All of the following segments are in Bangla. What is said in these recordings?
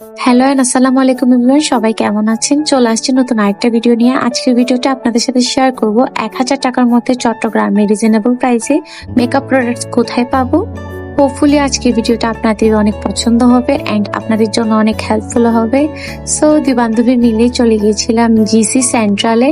হ্যালো এন্ড আসসালামু আলাইকুম এভরিওয়ান সবাই কেমন আছেন? চলে আসছি নতুন আরেকটা ভিডিও নিয়ে। আজকের ভিডিওটা আপনাদের সাথে শেয়ার করব। এক হাজার টাকার মধ্যে চট্টগ্রামে রিজনেবল প্রাইসে মেকআপ প্রোডাক্টস কোথায় পাবো? হোপফুলি আজকের ভিডিওটা আপনাদের অনেক পছন্দ হবে অ্যান্ড আপনাদের জন্য অনেক হেল্পফুল হবে। সো দুই বান্ধবী মিলে চলে গিয়েছিলাম জিসি সেন্ট্রালে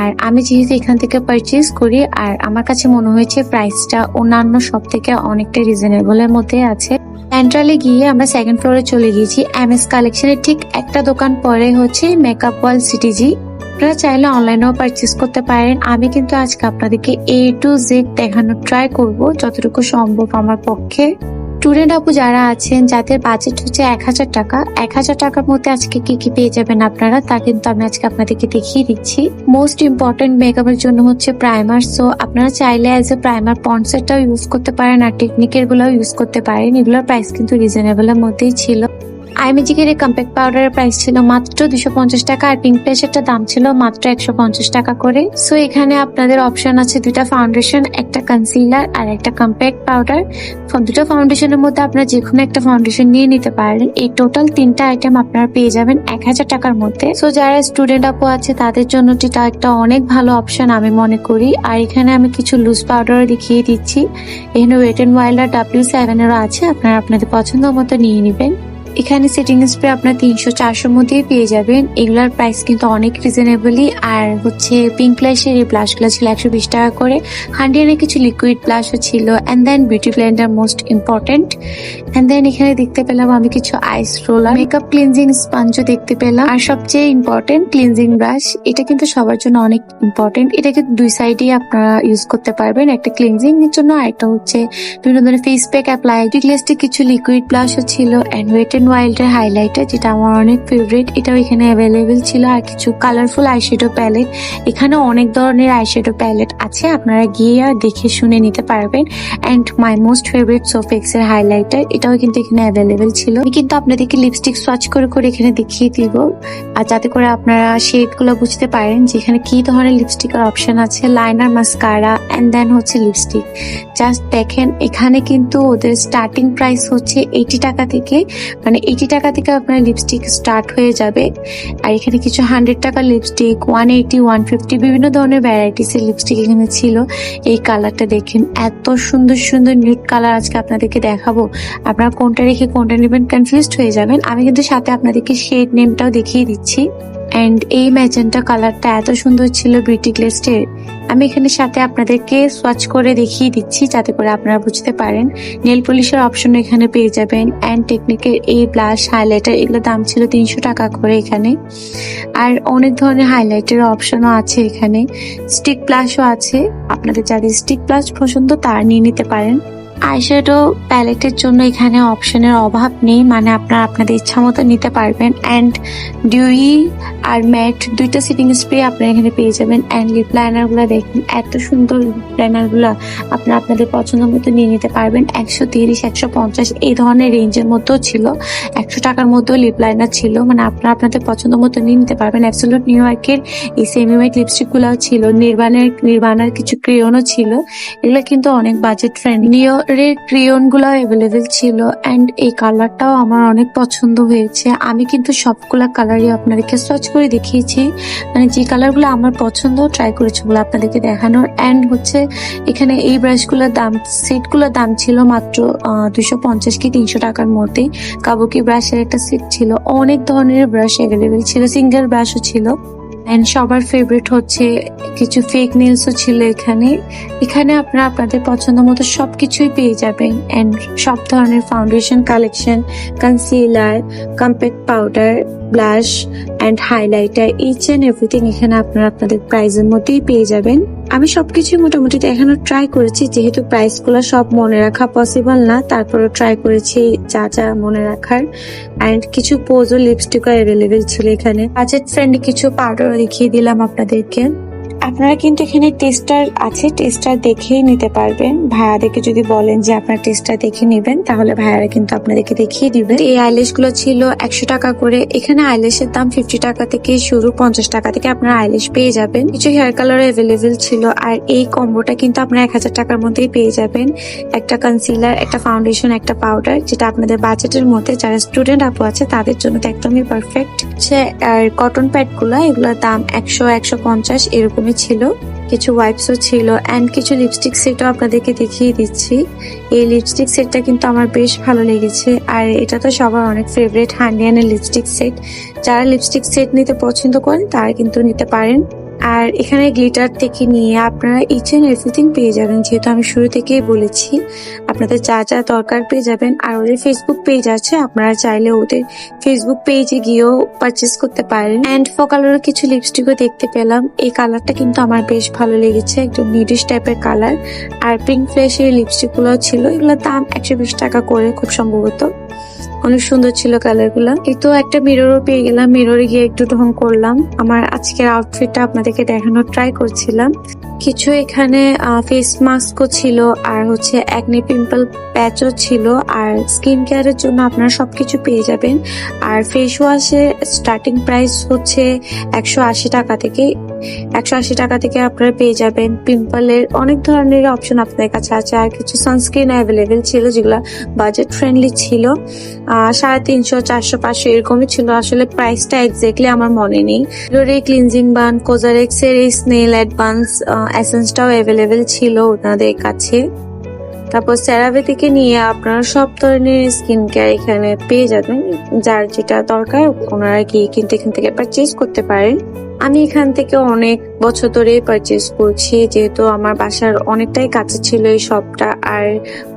আর আমি যেহেতু এখান থেকে পারচেজ করি, আর আমার কাছে মনে হয়েছে প্রাইসটা অন্যান্য সব থেকে অনেকটা রিজনেবলের মধ্যে আছে। সেন্ট্রালে গিয়ে আমরা সেকেন্ড ফ্লোরে চলে গিয়েছি। এম এস কালেকশনের ঠিক একটা দোকান পরে হচ্ছে মেকআপ ওয়াল সিটিজি আপনারা চাইলে অনলাইনেও পারচেস করতে পারেন। আমি কিন্তু আজকে আপনাদেরকে এ টু জেড দেখানোর ট্রাই করব, যতটুকু সম্ভব আমার পক্ষে। স্টুডেন্ট আপু যারা আছেন, যাদের বাজেট হচ্ছে এক হাজার টাকা, এক হাজার টাকার মধ্যে আজকে কি কি পেয়ে যাবেন আপনারা, তা কিন্তু আমি আজকে আপনাদেরকে দেখিয়ে দিচ্ছি। মোস্ট ইম্পর্টেন্ট মেকআপের জন্য হচ্ছে প্রাইমার সো আপনারা চাইলে অ্যাজ এ প্রাইমার পনসেটটাও ইউজ করতে পারেন আর টেকনিকের গুলাও ইউজ করতে পারেন। এগুলোর প্রাইস কিন্তু রিজনেবলের মধ্যেই ছিল। আইমেজিকের এই কম্প্যাক্ট পাউডারের প্রাইস ছিল মাত্র দুশো পঞ্চাশ টাকা আর পিঙ্ক প্লেসেরটা দাম ছিল মাত্র একশো পঞ্চাশ টাকা করে। সো এখানে আপনাদের অপশন আছে দুটা ফাউন্ডেশন একটা কনসিলার আর একটা কম্প্যাক্ট পাউডার দুটো ফাউন্ডেশনের মধ্যে আপনারা যে কোনো একটা ফাউন্ডেশন নিয়ে নিতে পারেন। এই টোটাল তিনটা আইটেম আপনারা পেয়ে যাবেন এক হাজার টাকার মধ্যে। সো যারা স্টুডেন্ট আপু আছে, তাদের জন্য এটা একটা অনেক ভালো অপশন আমি মনে করি। আর এখানে আমি কিছু লুজ পাউডারও দেখিয়ে দিচ্ছি। এখানে ওয়েট এন্ড ওয়াইল্ডার ডাব্লিউ সেভেনেরও আছে, আপনারা আপনাদের পছন্দ মতো নিয়ে নেবেন। এখানে সেটিং স্প্রে আপনার তিনশো, চারশোর মধ্যেই পেয়ে যাবেন। এগুলার প্রাইস কিন্তু অনেক রিজনেবলই আর হচ্ছে পিঙ্ক প্লাসের এই ব্লাশগুলো ছিল একশো বিশ টাকা করে। হান্ড্রেডের কিছু লিকুইড ব্লাশও ছিল। And then beauty blender most important and then এখানে দেখতে পেলাম আমি কিছু আইস রোলার মেকআপ ক্লিনজিং স্পঞ্জও দেখতে পেলাম। আর সবচেয়ে ইম্পর্টেন্ট ক্লিনজিং ব্রাশ এটা কিন্তু সবার জন্য অনেক ইম্পর্টেন্ট এটা কিন্তু দুই সাইডেই আপনারা ইউজ করতে পারবেন। একটা ক্লিনজিং এর জন্য আর একটা হচ্ছে বিভিন্ন ধরনের ফেস প্যাক অ্যাপ্লাই কিছু লিকুইড ব্লাশও ছিল। অ্যান্ড ওয়েট এন্ড ওয়াইল্ডের হাইলাইটার যেটা আমার অনেক ফেভারিট এটাও এখানে অ্যাভেলেবেল ছিল। আর কিছু কালারফুল আইশ্যাডো প্যালেট এখানে অনেক ধরনের আইশ্যাডো প্যালেট আছে, আপনারা গিয়ে আর দেখে শুনে নিতে পারবেন। অ্যান্ড মাই মোস্ট ফেভারিট সোফেক্স এর হাইলাইটার এটাও কিন্তু এখানে অ্যাভেলেবেল ছিল। আমি কিন্তু আপনাদেরকে লিপস্টিক সোয়াচ করে করে এখানে দেখিয়ে দিব। আর যাতে করে আপনারা শেডগুলো বুঝতে পারেন যে এখানে কি ধরনের লিপস্টিকের অপশন আছে। লাইনার মাস্কারা অ্যান্ড দেন হচ্ছে লিপস্টিক জাস্ট দেখেন, এখানে কিন্তু ওদের স্টার্টিং প্রাইস হচ্ছে এইটি টাকা থেকে মানে এইটি টাকা থেকে আপনার লিপস্টিক স্টার্ট হয়ে যাবে। আর এখানে কিছু হান্ড্রেড টাকার lipstick one eighty one fifty বিভিন্ন ধরনের ভ্যারাইটিস এর লিপস্টিক এখানে ছিল। এই কালারটা দেখেন, এত সুন্দর সুন্দর নিউট কালার আজকে আপনাদেরকে দেখাবো। আপনারা কোনটা রেখে কোনটা নেবেন কনফিউজড হয়ে যাবেন। আমি কিন্তু সাথে আপনাদেরকে শেড নেমটাও দেখিয়ে দিচ্ছি। অ্যান্ড এই ম্যাজেন্টা কালারটা এত সুন্দর ছিল বিউটি গ্লেস্টের আমি এখানে সাথে আপনাদেরকে সোয়াচ করে দেখিয়ে দিচ্ছি, যাতে করে আপনারা বুঝতে পারেন। নেল পলিশের অপশন এখানে পেয়ে যাবেন। অ্যান্ড টেকনিকের এই ব্লাশ হাইলাইটার এগুলোর দাম ছিল তিনশো টাকা করে এখানে। আর অনেক ধরনের হাইলাইটের অপশনও আছে এখানে। স্টিক ব্লাশও আছে। আপনাদের যাদের স্টিক ব্লাশ পছন্দ, তার নিয়ে নিতে পারেন। আইশ্যাডো প্যালেটের জন্য এখানে অপশনের অভাব নেই মানে আপনারা আপনাদের ইচ্ছা মতো নিতে পারবেন। অ্যান্ড ডিউই আর ম্যাট দুইটা সিটিং স্প্রে আপনারা এখানে পেয়ে যাবেন। অ্যান্ড লিপ লাইনারগুলো দেখেন, এত সুন্দর লিপ লাইনারগুলো আপনারা আপনাদের পছন্দ মতো নিয়ে নিতে পারবেন। একশো তিরিশ, একশো পঞ্চাশ, এই ধরনের রেঞ্জের মধ্যেও ছিল। একশো টাকার মধ্যেও লিপ লাইনার ছিল মানে আপনারা আপনাদের পছন্দ মতো নিয়ে নিতে পারবেন। অ্যাবসোলুট নিউ ইয়র্কের এই সেমি হোয়াইট লিপস্টিক গুলাও ছিল। নির্বাণের নির্বাণার কিছু ক্রিয়নও ছিল। এগুলো কিন্তু অনেক বাজেট ফ্রেন্ড নিয়রের ক্রিয়নগুলো অ্যাভেলেবেল ছিল অ্যান্ড এই কালারটাও আমার অনেক পছন্দ হয়েছে। আমি কিন্তু সবগুলা কালারই আপনাদেরকে সার্চ করে দেখিয়েছি। মানে যে কালারগুলো আমার পছন্দ ট্রাই করেছি ওগুলো আপনাদেরকে দেখানোর। অ্যান্ড হচ্ছে এখানে এই ব্রাশগুলোর দাম সেটগুলোর দাম ছিল মাত্র দুশো পঞ্চাশ কি তিনশো টাকার মধ্যে। কাবুকি ব্রাশের একটা সেট ছিল। অনেক ধরনের ব্রাশ অ্যাভেলেবেল ছিল। সিঙ্গেল ব্রাশও ছিল। অ্যান্ড সবার ফেভারিট হচ্ছে কিছু ফেক নেলসও ছিল এখানে। এখানে আপনারা আপনাদের পছন্দ মতো সবকিছুই পেয়ে যাবেন। অ্যান্ড সব ধরনের foundation collection concealer compact powder blush and highlighter each and everything এখানে আপনারা আপনাদের প্রাইজের মধ্যেই পেয়ে যাবেন। আমি সবকিছুই মোটামুটি দেখানোর ট্রাই করেছি, যেহেতু প্রাইসগুলো সব মনে রাখা পসিবল না তারপরে ট্রাই করেছি যা যা মনে রাখার। অ্যান্ড কিছু পোজও লিপস্টিকও অ্যাভেলেবেল ছিল এখানে। বাজেট ফ্রেন্ডলি কিছু পাউডারও দেখিয়ে দিলাম আপনাদেরকে। আপনারা কিন্তু এখানে টেস্টার আছে টেস্টার দেখেই নিতে পারবেন। ভাইয়াদেরকে যদি বলেন যে আপনার টেস্টার দেখে নেবেন, তাহলে ভাইয়ারা কিন্তু আপনাদেরকে দেখিয়ে দিবে। এই আইলেশগুলো ছিল একশো টাকা করে। এখানে আইলেশের দাম ফিফটি টাকা থেকে শুরু, পঞ্চাশ টাকা থেকে আপনারা আইলেশ পেয়ে যাবেন। কিছু হেয়ার কালার অ্যাভেলেবেল ছিল, আর এই কম্বোটা কিন্তু আপনারা এক হাজার টাকার মধ্যেই পেয়ে যাবেন। একটা কনসিলার একটা ফাউন্ডেশন একটা পাউডার যেটা আপনাদের বাজেটের মধ্যে যারা স্টুডেন্ট আপু আছে, তাদের জন্য তো একদমই পারফেক্ট আর কটন প্যাডগুলো, এগুলোর দাম একশো একশো পঞ্চাশ এরকমই ছিল, কিছু ওয়াইপসও ছিল অ্যান্ড কিছু লিপস্টিক সেটও আপনাদেরকে দেখিয়ে দিচ্ছি। এই লিপস্টিক সেটটা কিন্তু আমার বেশ ভালো লেগেছে, আর এটা তো সবার অনেক ফেভারিট হান্ডিয়ানের লিপস্টিক সেট যারা লিপস্টিক সেট নিতে পছন্দ করেন, তারা কিন্তু নিতে পারেন। আর এখানে গ্লিটার থেকে নিয়ে আপনারা ইচ এন্ড এভরিথিং পেয়ে যাবেন। যেহেতু আমি শুরু থেকেই বলেছি, আপনাদের যা যা দরকার পেয়ে যাবেন। আর ওদের ফেসবুক পেজ আছে, আপনারা চাইলে ওদের ফেসবুক পেজে গিয়েও পারচেস করতে পারেন। অ্যান্ড ফো কালারের কিছু লিপস্টিকও দেখতে পেলাম। এই কালারটা কিন্তু আমার বেশ ভালো লেগেছে, একদম নিডিশ টাইপের কালার আর পিঙ্ক ফ্লেশের লিপস্টিকগুলো ছিল, এগুলোর দাম একশো বিশ টাকা করে খুব সম্ভবত। অনেক সুন্দর ছিল কালারগুলা। এই তো একটা মিররও পেয়ে গেলাম। মিররে গিয়ে একটু ঢং করলাম। আমার আজকের আউটফিটটা আপনাদেরকে দেখানোর ট্রাই করছিলাম। কিছু এখানে ফেস মাস্কও ছিল আর হচ্ছে একনি পিম্পল প্যাচও ছিল। আর স্কিন কেয়ারের জন্য আপনারা সবকিছু পেয়ে যাবেন। আর ফেস ওয়াশের স্টার্টিং প্রাইস হচ্ছে একশো আশি টাকা থেকে একশো আশি টাকা থেকে আপনারা পেয়ে যাবেন। পিম্পলের অনেক ধরনের অপশন আপনাদের কাছে আছে আর কিছু সানস্ক্রিন অ্যাভেলেবেল ছিল যেগুলো বাজেট ফ্রেন্ডলি ছিল। সাড়ে তিনশো, চারশো, পাঁচশো এরকমই ছিল। আসলে প্রাইসটা এক্স্যাক্টলি আমার মনে নেই। এই ক্লিনজিং বান কোজারেক্স এর এই স্নেল অ্যাডভান্স এসেন্সটাও অ্যাভেলেবেল ছিল ওনাদের কাছে। তারপর সেরাভে থেকে নিয়ে আপনারা সব ধরনের স্কিন কেয়ার এখানে পেয়ে যাবেন। যার যেটা দরকার, ওনারা গিয়ে কিন্তু এখান থেকে পারচেজ করতে পারেন। আমি এখান থেকে অনেক বছর ধরে পারচেজ করছি, যেহেতু আমার বাসার অনেকটাই কাছে ছিল এই শপটা আর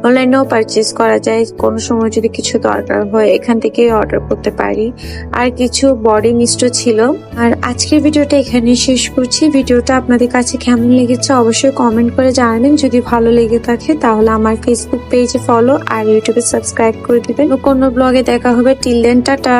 অনলাইনেও পারচেজ করা যায়, কোনো সময় যদি কিছু দরকার হয়, এখান থেকে অর্ডার করতে পারি। আর কিছু বডি মিস্টও ছিল। আর আজকের ভিডিওটা এখানে শেষ করছি। ভিডিওটা আপনাদের কাছে কেমন লেগেছে অবশ্যই কমেন্ট করে জানাবেন। যদি ভালো লেগে থাকে, তাহলে আমার ফেসবুক পেজে ফলো আর ইউটিউবে সাবস্ক্রাইব করে দিবেন। কোনো ব্লগে দেখা হবে। Till then tata!